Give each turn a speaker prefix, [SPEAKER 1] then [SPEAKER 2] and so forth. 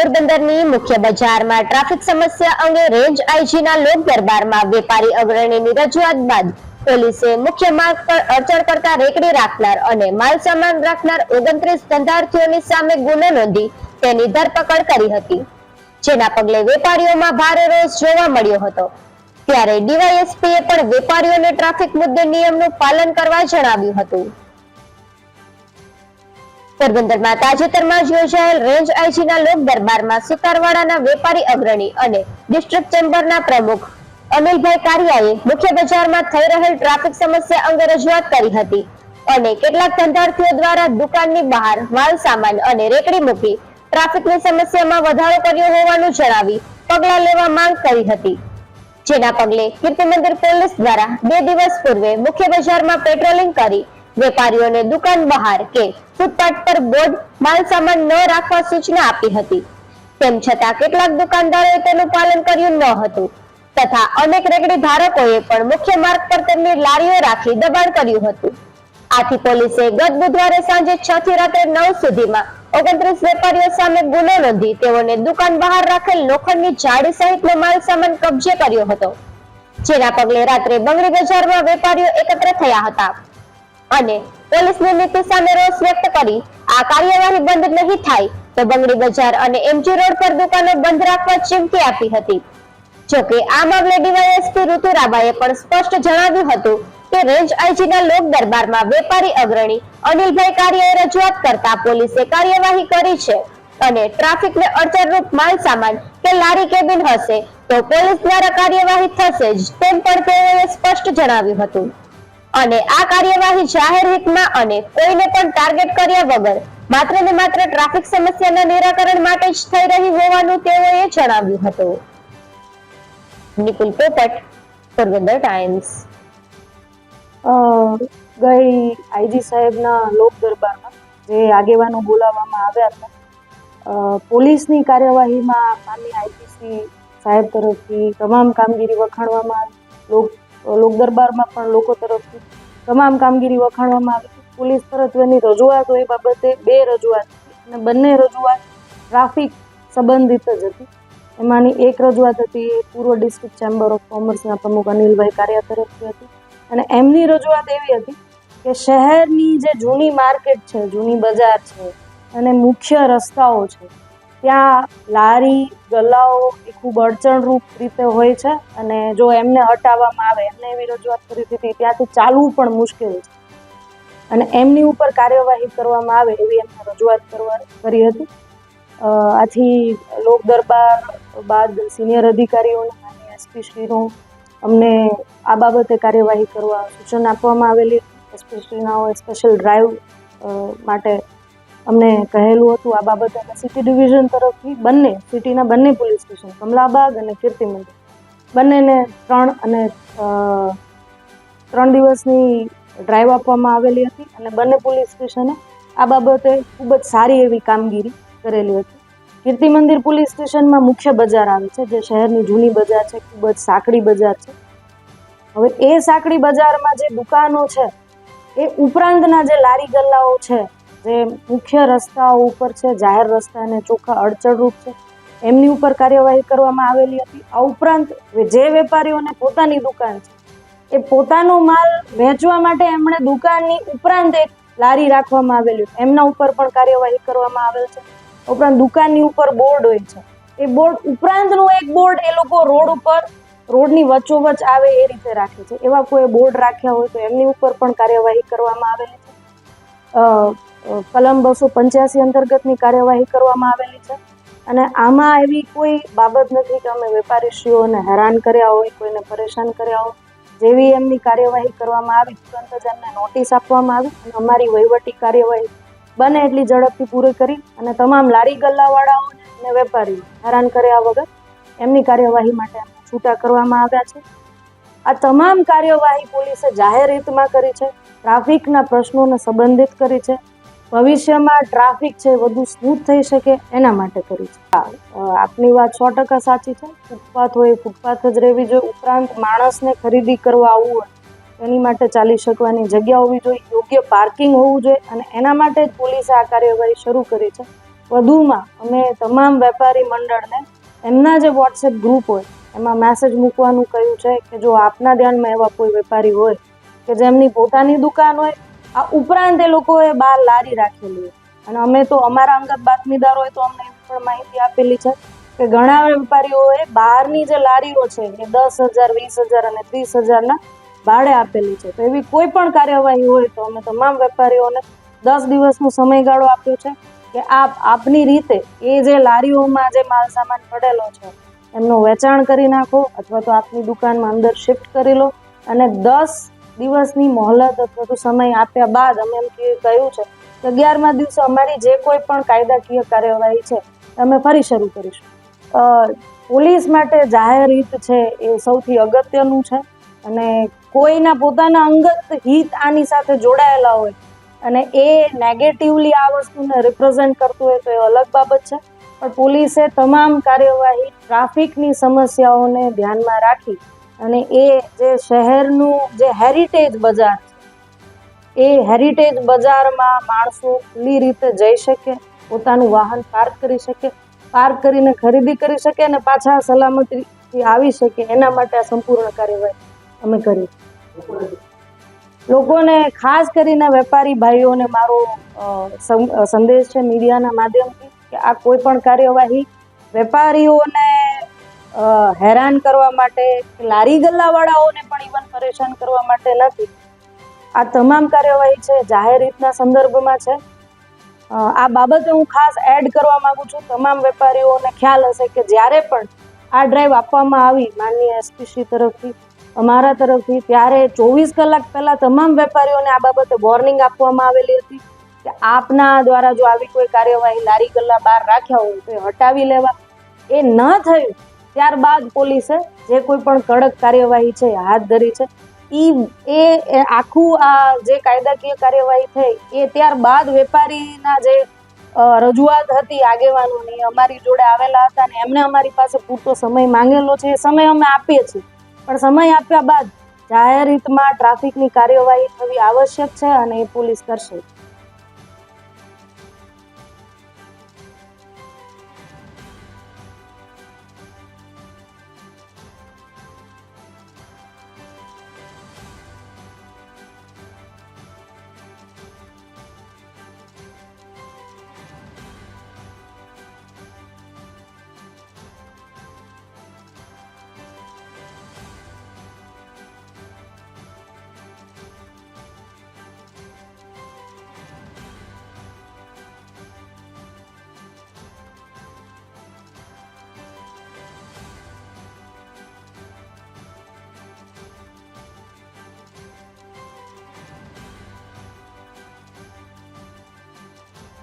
[SPEAKER 1] પોરબંદરની મુખ્ય બજારમાં ટ્રાફિક સમસ્યા અંગે રેન્જ આઈજીના લોક દરબારમાં વેપારી અગ્રણીની રજૂઆત બાદ પોલીસે મુખ્ય માર્ગ પર અડચણ કરતા રેકડી રાખનાર અને માલ સામાન રાખનાર ઓગણત્રીસ ધંધાર્થીઓની સામે ગુનો નોંધી તેની ધરપકડ કરી હતી. જેના પગલે વેપારીઓમાં ભારે રોષ જોવા મળ્યો હતો. ત્યારે ડીવાયએસપીએ પણ વેપારીઓને ટ્રાફિક મુદ્દે નિયમનું પાલન કરવા જણાવ્યું હતું. પોરબંદરમાં તાજેતરમાં યોજાયેલ રેન્જ આઈજીના લોક દરબારમાં સુતારવાડાના વેપારી અગ્રણી અને ડિસ્ટ્રિક્ટ ચેમ્બરના પ્રમુખ અનિલભાઈ કારિયાએ મુખ્ય બજારમાં થઈ રહેલ ટ્રાફિક સમસ્યા અંગે રજૂઆત કરી હતી અને કેટલાક ધંધાર્થીઓ દ્વારા દુકાનની બહાર માલ સામાન અને રેકડી મૂકી ટ્રાફિકની સમસ્યામાં વધારો કર્યો હોવાનું જણાવી પગલાં લેવા માંગ કરી હતી. જેના પગલે કીર્તિ મંદિર પોલીસ દ્વારા બે દિવસ પૂર્વે મુખ્ય બજારમાં પેટ્રોલિંગ કરી વેપારીઓને દુકાન બહાર કે ફૂટપાથ પર બોર્ડ માલ સામાન ન રાખવા સૂચના આપી હતી. તેમ છતાં કેટલાક દુકાનદારોએ તેનું પાલન કર્યું ન હતું. તથા અનેક રેકડી ધારકોએ પણ મુખ્ય માર્ગ પર તેમની લારીઓ રાખી દબાણ કર્યું હતું. આથી પોલીસે ગત બુધવારે સાંજે છ થી રાત્રે નવ સુધીમાં ઓગણત્રીસ વેપારીઓ સામે ગુનો નોંધી તેઓને દુકાન બહાર રાખેલ લોખંડની જાળી સહિતનો માલ સામાન કબજે કર્યો હતો. જેના પગલે રાત્રે બંગડી બજારમાં વેપારીઓ એકત્ર થયા હતા. અને પોલીસની નીતિ સામે રોષ વ્યક્ત કરી આ કાર્યવાહી બંધ નહીં થાય, તો બંગડી બજાર અને એમજી રોડ પર દુકાનો બંધ રાખવા ચીમકી આપી હતી. જોકે આ મામલે ડીવાયએસપી ઋતુરાબાએ પણ સ્પષ્ટ જણાવ્યું હતું કે રેન્જ આઈજીના લોક દરબારમાં વેપારી અગ્રણી અનિલભાઈ કારિયાએ રજૂઆત કરતા પોલીસે કાર્યવાહી કરી છે અને ટ્રાફિકને અડચણરૂપ માલ સામાન કે લારી કેબિન હશે, તો પોલીસ દ્વારા કાર્યવાહી થશે જ તેમ પણ તેઓએ સ્પષ્ટ જણાવ્યું હતું. અને આ કાર્યવાહી જાહેર હિતમાં અને કોઈને પણ ટાર્ગેટ કર્યા વગર માત્ર ને માત્ર ટ્રાફિક સમસ્યાના નિરાકરણ માટે જ થઈ રહી હોવાનું તેઓએ જણાવ્યું હતું. નિકુલ પોપટ, પોરબંદર ટાઈમ્સ
[SPEAKER 2] ગઈ આઈજી સાહેબના લોક દરબારમાં જે આગેવાનો બોલાવવામાં આવ્યા હતા પોલીસની કાર્યવાહીમાં માનની આઈપીસી સાહેબ તરફથી તમામ કામગીરી વખાણવામાં લોક લોક દરબારમાં પણ લોકો તરફથી તમામ કામગીરી વખાણવામાં આવી હતી. પોલીસ તરફની રજૂઆત હોય બાબતે બે રજૂઆત અને બંને રજૂઆત ટ્રાફિક સંબંધિત જ હતી એમાંની એક રજૂઆત હતી એ પૂર્વ ડિસ્ટ્રિક્ટ ચેમ્બર ઓફ કોમર્સના પ્રમુખ અનિલભાઈ કારિયા તરફથી હતી અને એમની રજૂઆત એવી હતી કે શહેરની જે જૂની માર્કેટ છે, જૂની બજાર છે અને મુખ્ય રસ્તાઓ છે ત્યાં લારી ગલ્લાઓ એ ખૂબ અડચણરૂપ રીતે હોય છે અને જો એમને હટાવવામાં આવે, એમને એવી રજૂઆત કરી હતી ત્યાંથી ચાલવું પણ મુશ્કેલ છે. અને એમની ઉપર કાર્યવાહી કરવામાં આવે એવી એમને રજૂઆત કરવા કરી હતી. આથી લોક દરબાર બાદ સિનિયર અધિકારીઓને અને એસપી શ્રીનો અમને આ બાબતે કાર્યવાહી કરવા સૂચન આપવામાં આવેલી એસપી શ્રીનાઓએ સ્પેશિયલ ડ્રાઈવ માટે અમને કહેલું હતું આ બાબતે અમે સિટી ડિવિઝન તરફથી બંને સિટીના બંને પોલીસ સ્ટેશન કમલાબાગ અને કીર્તિ મંદિર. બંનેને ત્રણ અને ત્રણ દિવસની ડ્રાઈવ આપવામાં આવેલી હતી અને બંને પોલીસ સ્ટેશને આ બાબતે ખૂબ જ સારી એવી કામગીરી કરેલી હતી. કીર્તિ મંદિર પોલીસ સ્ટેશનમાં મુખ્ય બજાર આવે છે, જે શહેરની જૂની બજાર છે, ખૂબ જ સાંકડી બજાર છે. હવે એ સાંકડી બજારમાં જે દુકાનો છે, એ ઉપરાંતના જે લારી ગલ્લાઓ છે જે મુખ્ય રસ્તાઓ ઉપર છે, જાહેર રસ્તા અને ચોખ્ખા અડચણરૂપ છે, એમની ઉપર કાર્યવાહી કરવામાં આવેલી હતી. આ ઉપરાંત જે વેપારીઓને પોતાની દુકાન છે, એ પોતાનો માલ વેચવા માટે એમણે દુકાનની ઉપરાંત એક લારી રાખવામાં આવેલી એમના ઉપર પણ કાર્યવાહી કરવામાં આવેલ છે. ઉપરાંત દુકાનની ઉપર બોર્ડ હોય છે. એ બોર્ડ ઉપરાંતનું એક બોર્ડ એ લોકો રોડ ઉપર, રોડની વચ્ચોવચ આવે એ રીતે રાખે છે. એવા કોઈ બોર્ડ રાખ્યા હોય તો એમની ઉપર પણ કાર્યવાહી કરવામાં આવેલી છે. કલમ બસો પંચ્યાસી અંતર્ગતની કાર્યવાહી કરવામાં આવેલી છે. અને આમાં એવી કોઈ બાબત નથી કે અમે વેપારીશ્રીઓને હેરાન કર્યા હોય, કોઈને પરેશાન કર્યા હોય. જેવી એમની કાર્યવાહી કરવામાં આવી, તુરંત જ એમને નોટિસ આપવામાં આવી અને અમારી વહીવટી કાર્યવાહી બને એટલી ઝડપથી પૂરી કરી અને તમામ લારી ગલ્લાવાળાઓને અને વેપારીઓ હેરાન કર્યા વગર એમની કાર્યવાહી માટે છૂટા કરવામાં આવ્યા છે. આ તમામ કાર્યવાહી પોલીસે જાહેર હિતમાં કરી છે, ટ્રાફિકના પ્રશ્નોને સંબંધિત કરી છે. ભવિષ્યમાં ટ્રાફિક છે વધુ સ્મૂથ થઈ શકે એના માટે કરી છે. આપની વાત સો ટકા સાચી છે. ફૂટપાથ હોય ફૂટપાથ જ રહેવી જોઈએ. ઉપરાંત માણસને ખરીદી કરવા આવવું હોય, એની માટે ચાલી શકવાની જગ્યા હોવી જોઈએ. યોગ્ય પાર્કિંગ હોવું જોઈએ અને એના માટે જ પોલીસે આ કાર્યવાહી શરૂ કરી છે. વધુમાં, અમે તમામ વેપારી મંડળને એમના જે વોટ્સએપ ગ્રુપ હોય, એમાં મેસેજ મૂકવાનું કહ્યું છે કે જો આપના ધ્યાનમાં એવા કોઈ વેપારી હોય કે જેમની પોતાની દુકાન હોય આ ઉપરાંત એ લોકોએ બહાર લારી રાખેલી અને અમે તો અમારા અંગત બાતમીદાર હોય તો અમને પણ માહિતી આપેલી છે કે ઘણા વેપારીઓએ બહારની જે લારીઓ છે એ દસ હજાર, વીસ હજાર અને ત્રીસ હજારના ભાડે આપેલી છે. તો એવી કોઈ પણ કાર્યવાહી હોય તો અમે તમામ વેપારીઓને દસ દિવસનો સમયગાળો આપ્યો છે કે આપ, આપની રીતે એ જે લારીઓમાં જે માલ સામાન પડેલો છે એમનું વેચાણ કરી નાખો અથવા તો આપની દુકાનમાં અંદર શિફ્ટ કરી લો અને દસ દિવસની મોહલત અથવા તો સમય આપ્યા બાદ અમે એમ કહ્યું છે કે અગિયારમા દિવસે અમારી જે કોઈ પણ કાયદાકીય કાર્યવાહી છે, અમે ફરી શરૂ કરીશું. પોલીસ માટે જાહેર હિત છે એ સૌથી અગત્યનું છે અને કોઈના પોતાના અંગત હિત આની સાથે જોડાયેલા હોય અને એ નેગેટિવલી આ વસ્તુને રિપ્રેઝેન્ટ કરતું હોય તો એ અલગ બાબત છે. પણ પોલીસે તમામ કાર્યવાહી ટ્રાફિકની સમસ્યાઓને ધ્યાનમાં રાખી અને એ જે શહેરનું જે હેરિટેજ બજાર એ હેરિટેજ બજારમાં માણસો ખુલ્લી રીતે જઈ શકે, પોતાનું વાહન પાર્ક કરી શકે પાર્ક કરીને ખરીદી કરી શકે અને પાછા સલામતીથી આવી શકે. એના માટે આ સંપૂર્ણ કાર્યવાહી અમે કરી લોકોને ખાસ કરીને વેપારી ભાઈઓને મારો સંદેશ છે મીડિયાના માધ્યમથી કે આ કોઈ પણ કાર્યવાહી વેપારીઓને હેરાન કરવા માટે લારી ગલ્લાવાળાઓને પણ ઇવન પરેશાન કરવા માટે નથી. આ તમામ કાર્યવાહી છે, જાહેર રીતના સંદર્ભમાં છે. આ બાબતે હું ખાસ એડ કરવા માંગુ છું, તમામ વેપારીઓને ખ્યાલ હશે કે જ્યારે પણ આ ડ્રાઈવ આપવામાં આવી, માનનીય એસપીસી તરફથી, અમારા તરફથી, ત્યારે ચોવીસ કલાક પહેલાં તમામ વેપારીઓને આ બાબતે વોર્નિંગ આપવામાં આવેલી હતી કે આપના દ્વારા જો આવી કોઈ કાર્યવાહી લારી ગલ્લા બહાર રાખ્યા હોય તો હટાવી લેવા. એ ન થયું ત્યારબાદ પોલીસે જે કોઈ પણ કડક કાર્યવાહી છે, હાથ ધરી છે એ એ આખું આ જે કાયદાકીય કાર્યવાહી થઈ, એ ત્યારબાદ વેપારીના જે રજૂઆત હતી આગેવાનોની, અમારી જોડે આવેલા હતા અને એમને અમારી પાસે પૂરતો સમય માંગેલો છે, એ સમય અમે આપીએ છીએ. પણ સમય આપ્યા બાદ જાહેર હિતમાં ટ્રાફિકની કાર્યવાહી થવી આવશ્યક છે અને એ પોલીસ કરશે.